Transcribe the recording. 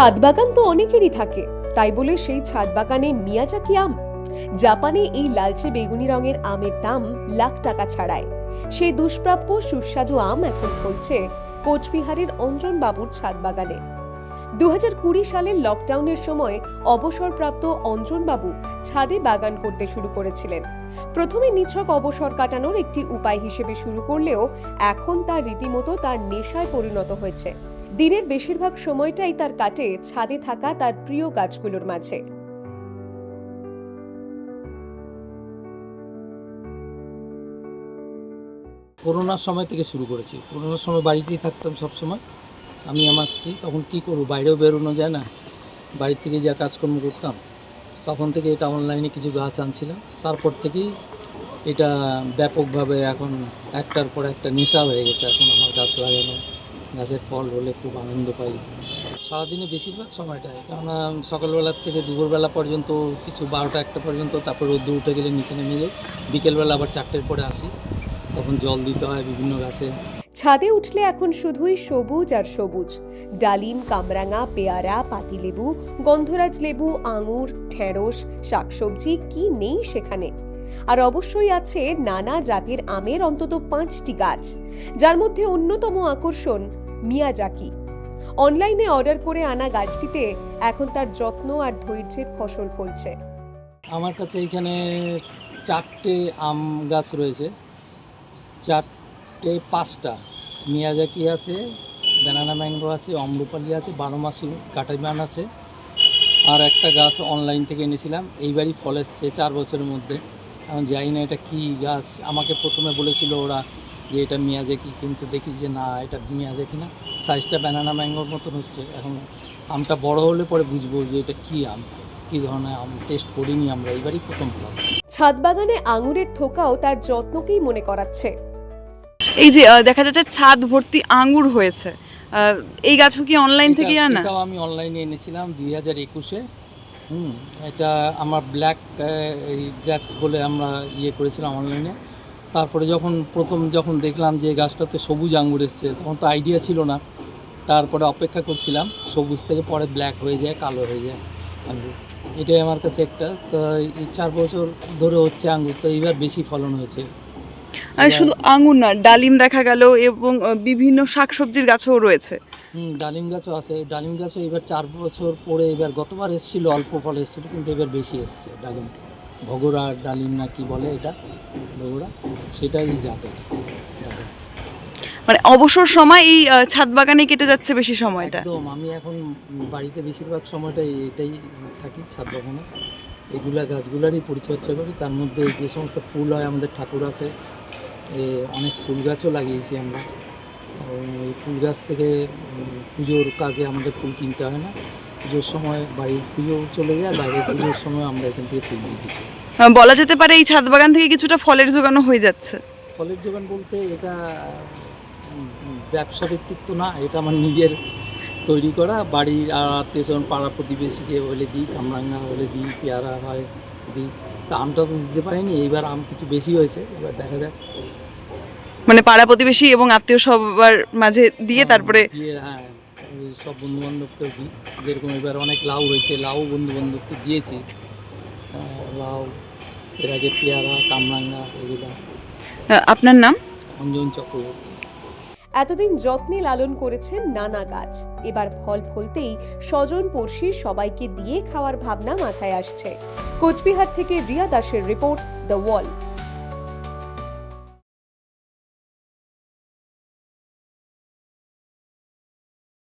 ছাদ বাগান তো অনেকেরই থাকে, তাই বলে সেই ছাদ বাগানে মিয়াজাকি আম? জাপানে এই লালচে বেগুনি রঙের আমের দাম লাখ টাকা ছাড়ায়। সেই দুষ্প্রাপ্য সুস্বাদু আম এখন ফলছে কোচবিহারের অঞ্জন বাবুর ছাদ বাগানে দু কুড়ি সালের লকডাউনের সময় অবসরপ্রাপ্ত অঞ্জনবাবু ছাদে বাগান করতে শুরু করেছিলেন। প্রথমে নিছক অবসর কাটানোর একটি উপায় হিসেবে শুরু করলেও এখন তার রীতিমতো তার নেশায় পরিণত হয়েছে। দিনের বেশিরভাগ সময়টাই তার কাটে ছাদে থাকা তার প্রিয় গাছগুলোর মাঝে। করোনার সময় থেকে শুরু করেছি। করোনার সময় বাড়িতেই থাকতাম সব সময় আমি, আমার স্ত্রী তখন কি করব? বাইরেও বেরোনো যায় না। বাড়ির থেকে যা কাজকর্ম করতাম, তখন থেকে এটা অনলাইনে কিছু গাছ আনছিলাম। তারপর থেকেই এটা ব্যাপকভাবে এখন একটার পর একটা নেশা হয়ে গেছে এখন আমার গাছ লাগানো। গাছের ফল হলে খুব আনন্দ পাই। সারাদিনে বেশিরভাগ সময়টায় কেননা, সকালবেলার থেকে দুপুরবেলা পর্যন্ত কিছু বারোটা একটা পর্যন্ত তারপর রোদ্দুর উঠে গেলে নিচে নেমে যাই। বিকেলবেলা আবার চারটের পরে আসি। তখন জল দিতে হয় বিভিন্ন গাছে। ছাদে উঠলে এখন শুধুই সবুজ আর সবুজ। ডালিম, কামরাঙা, পেয়ারা, পাতিলেবু, গন্ধরাজ লেবু, আঙুর, ঢেঁড়স, শাকসবজি, কি নেই সেখানে? আর অবশ্যই আছে নানা জাতের আমের অন্তত পাঁচটি গাছ, যার মধ্যে অন্যতম আকর্ষণ মিয়াজাকি অনলাইনে অর্ডার করে আনা গাছটিতে এখন তার যত্ন আর ধৈর্যের ফসল ফলছে। আমার কাছে এখানে চারটে আম গাছ রয়েছে। চারটে পাঁচটা। মিয়াজাকি আছে ব্যানানা ম্যাঙ্গো আছে, অম্রপালি আছে বারোমাসি কাটাইমান আছে। আর একটা গাছ অনলাইন থেকে এনেছিলাম, এইবারই ফল এসছে চার বছরের মধ্যে। এখন জানি না এটা কী গাছ। আমাকে প্রথমে বলেছিল ওরা যে এটা মিয়াজাকি কিন্তু দেখি যে না এটা মিয়াজাকি না সাইজটা ব্যানানা ম্যাঙ্গোর মতন হচ্ছে। এখন আমটা বড় হলে পরে বুঝব যে এটা কী আম। কী ধরনের আম? টেস্ট করিনি আমরা এইবারই প্রথম পেলাম ছাদ বাগানে আঙুরের থোকাও তার যত্নকেই মনে করাচ্ছে। এই যে দেখা যাচ্ছে ছাদ ভর্তি আঙুর হয়েছে। আহ, এই গাছও কি অনলাইন থেকে এটা- আনা? এটাও আমি অনলাইনে এনেছিলাম দুই হাজার একুশে। হুম এটা আমার ব্ল্যাক এই গ্র্যাপস বলে আমরা ইয়ে করেছিলাম অনলাইনে তারপরে যখন প্রথম যখন দেখলাম যে গাছটাতে সবুজ আঙ্গুর এসছে তখন তো আইডিয়া ছিল না। তারপরে অপেক্ষা করছিলাম সবুজ থেকে পরে ব্ল্যাক হয়ে যায় কালো হয়ে যায় আঙ্গুর। এটাই আমার কাছে একটা তো চার বছর ধরে হচ্ছে আঙ্গুর তো এইবার বেশি ফলন হয়েছে। আর শুধু আঙুর না ডালিম দেখা গেল এবং বিভিন্ন শাকসবজির গাছও রয়েছে। হুম ডালিম গাছও আছে। ডালিম গাছও এবার চার বছর পরে এবার গতবার এসেছিল অল্প ফল এসেছিল কিন্তু এবার বেশি এসছে ডালিম। ভগরা ডালিম না কি বলে এটা? ভগরা? সেটাই যাবে। মানে অবসর সময় এই ছাদ বাগানে কেটে যাচ্ছে বেশি সময়টা? একদম আমি এখন বাড়িতে বেশিরভাগ সময়টাই এটাই থাকি ছাদ বাগানে। এগুলা গাছগুলারই পরিচর্যা করি। তার মধ্যে যে সমস্ত ফুল হয় আমাদের ঠাকুর আছে এ অনেক ফুল গাছও লাগিয়েছি আমরা। ফুল গাছ থেকে পুজোর কাজে আমাদের ফুল কিনতে হয় না। পুজোর সময় বাড়ির পুজো চলে যায় বাইরের পুজোর সময় আমরা এখান থেকে ফুল নিয়ে কিছু আহ, বলা যেতে পারে এই ছাদ বাগান থেকে কিছুটা ফলের জোগানো হয়ে যাচ্ছে। ফলের যোগান বলতে এটা ব্যবসা ভিত্তিক তো না এটা আমার নিজের তৈরি করা। বাড়ির আর আত্মীয় স্বজন পাড়া প্রতিবেশীকে হলে দিই কামরাঙ্গা হলে দিই পেয়ারা হয় দিই। তা আমটা তো দিতে পারিনি এইবার আম কিছু বেশি হয়েছে এবার দেখা যাক। মানে পাড়া প্রতিবেশী এবং আত্মীয় সবার মাঝে দিয়ে তারপরে দিয়ে হ্যাঁ সব বন্ধু বান্ধবকেও দিই যেরকম এবার অনেক লাউ হয়েছে লাউ বন্ধু বান্ধবকে দিয়েছি লাউ এর আগে পেয়ারা কামরাঙ্গা এগুলো। আপনার নাম? অঞ্জন চক্রবর্তী। এতদিন যত্নে লালন করেছেন নানা গাছ। এবার ফল ফলতেই স্বজন পড়শির সবাইকে দিয়ে খাওয়ার ভাবনা মাথায় আসছে। কোচবিহার থেকে রিয়া দাসের রিপোর্ট দ্য ওয়াল।